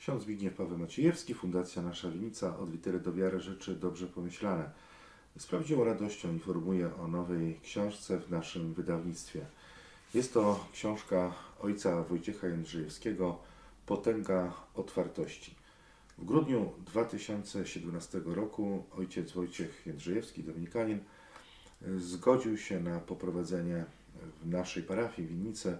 Ksiądz Zbigniew Paweł Maciejewski, Fundacja Nasza Winica od litery do wiary rzeczy dobrze pomyślane. Z prawdziwą radością informuję o nowej książce w naszym wydawnictwie. Jest to książka ojca Wojciecha Jędrzejewskiego Potęga otwartości. W grudniu 2017 roku ojciec Wojciech Jędrzejewski, dominikanin, zgodził się na poprowadzenie w naszej parafii Winnice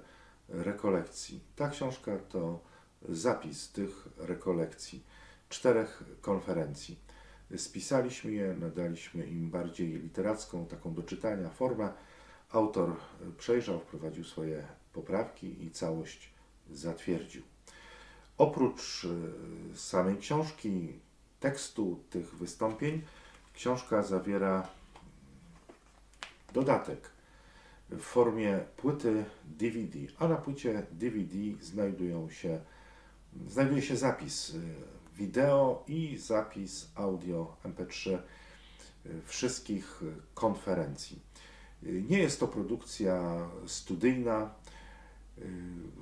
rekolekcji. Ta książka to zapis tych rekolekcji, czterech konferencji. Spisaliśmy je, nadaliśmy im bardziej literacką, taką do czytania formę. Autor przejrzał, wprowadził swoje poprawki i całość zatwierdził. Oprócz y, samej książki, tekstu tych wystąpień, książka zawiera dodatek w formie płyty DVD, a na płycie DVD znajdują się, znajduje się zapis y, wideo i zapis audio MP3 y, wszystkich konferencji. Y, Nie jest to produkcja studyjna,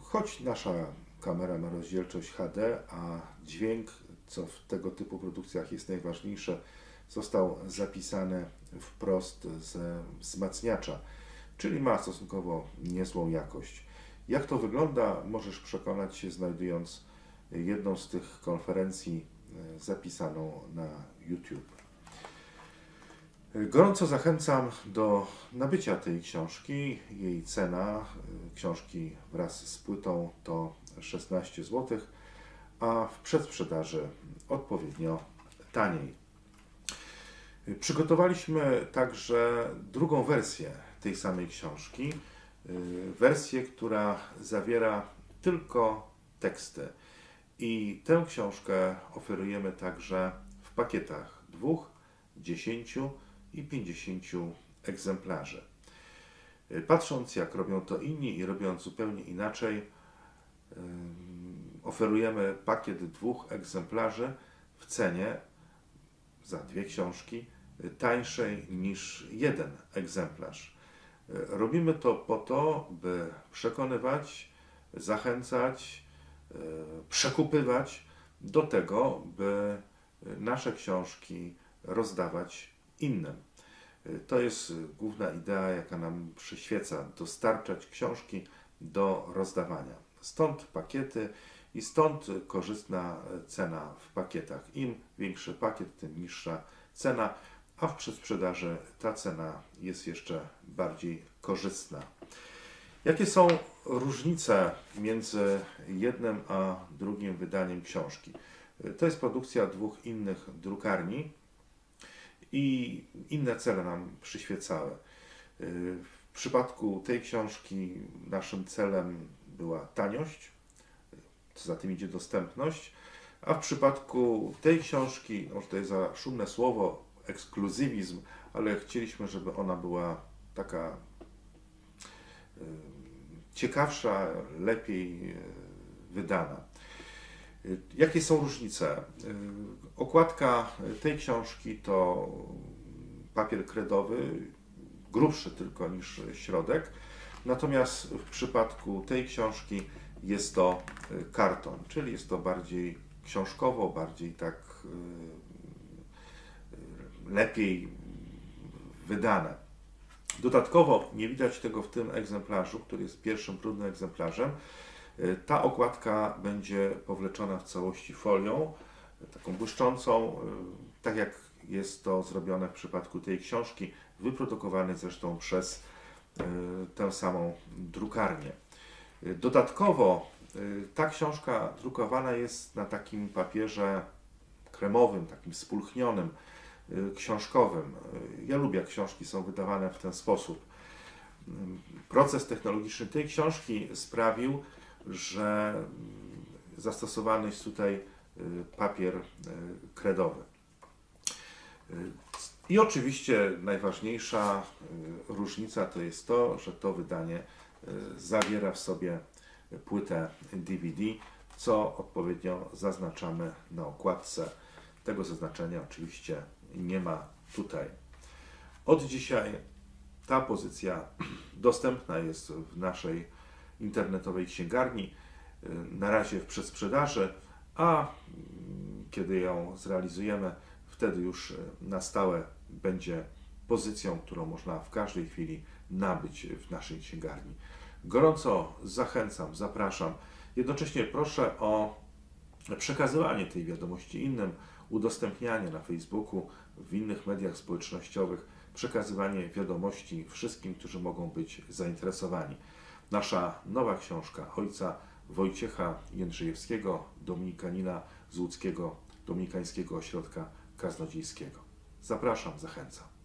choć nasza kamera ma rozdzielczość HD, a dźwięk, co w tego typu produkcjach jest najważniejsze, został zapisany wprost ze wzmacniacza, czyli ma stosunkowo niezłą jakość. Jak to wygląda, możesz przekonać się znajdując jedną z tych konferencji e, zapisaną na YouTube. Gorąco zachęcam do nabycia tej książki. Jej cena y, książki wraz z płytą to 16 zł, a w przedsprzedaży odpowiednio taniej. Przygotowaliśmy także drugą wersję tej samej książki. y, Wersję, która zawiera tylko teksty. I tę książkę oferujemy także w pakietach dwóch, dziesięciu i 50 egzemplarzy. Y, Patrząc, jak robią to inni i robiąc zupełnie inaczej, ym, oferujemy pakiet dwóch egzemplarzy w cenie za dwie książki y, tańszej niż jeden egzemplarz. Y, Robimy to po to, by przekonywać, zachęcać, y, przekupywać do tego, by nasze książki rozdawać innym. Y, To jest główna idea, jaka nam przyświeca dostarczać książki do rozdawania. Stąd pakiety i stąd korzystna cena w pakietach. Im większy pakiet, tym niższa cena, a w przedsprzedaży ta cena jest jeszcze bardziej korzystna. Jakie są różnice między jednym a drugim wydaniem książki? To jest produkcja dwóch innych drukarni i inne cele nam przyświecały. W przypadku tej książki naszym celem była taniość, co za tym idzie dostępność, a w przypadku tej książki, może to jest za szumne słowo, ekskluzywizm, ale chcieliśmy, żeby ona była taka ciekawsza, lepiej y, wydana. Y, Jakie są różnice? Y, Okładka tej książki to papier kredowy, grubszy tylko niż środek, natomiast w przypadku tej książki jest to karton, czyli jest to bardziej książkowo, bardziej tak lepiej wydane. Dodatkowo nie widać tego w tym egzemplarzu, który jest pierwszym próbnym egzemplarzem. Y, Ta okładka będzie powleczona w całości folią, y, taką błyszczącą, y, tak jak jest to zrobione w przypadku tej książki, wyprodukowanej zresztą przez tę samą drukarnię. Dodatkowo ta książka drukowana jest na takim papierze kremowym, takim spulchnionym, książkowym. Y, Ja lubię, jak książki są wydawane w ten sposób. Ym, Proces technologiczny tej książki sprawił, że zastosowany jest tutaj y, papier y, kredowy. Y, I oczywiście najważniejsza y, różnica to jest to, że to wydanie y, zawiera w sobie płytę DVD, co odpowiednio zaznaczamy na okładce. Tego zaznaczenia oczywiście nie ma tutaj. Od dzisiaj ta pozycja dostępna jest w naszej internetowej księgarni, y, na razie w przedsprzedaży, a mm, kiedy ją zrealizujemy, wtedy już e, na stałe będzie pozycją, którą można w każdej chwili nabyć w naszej księgarni. Gorąco zachęcam, zapraszam. Jednocześnie proszę o przekazywanie tej wiadomości innym, udostępnianie na Facebooku, w innych mediach społecznościowych, przekazywanie wiadomości wszystkim, którzy mogą być zainteresowani. Nasza nowa książka ojca Wojciecha Jędrzejewskiego, dominikanina z łódzkiego Dominikańskiego Ośrodka Kaznodziejskiego. Zapraszam, zachęcam.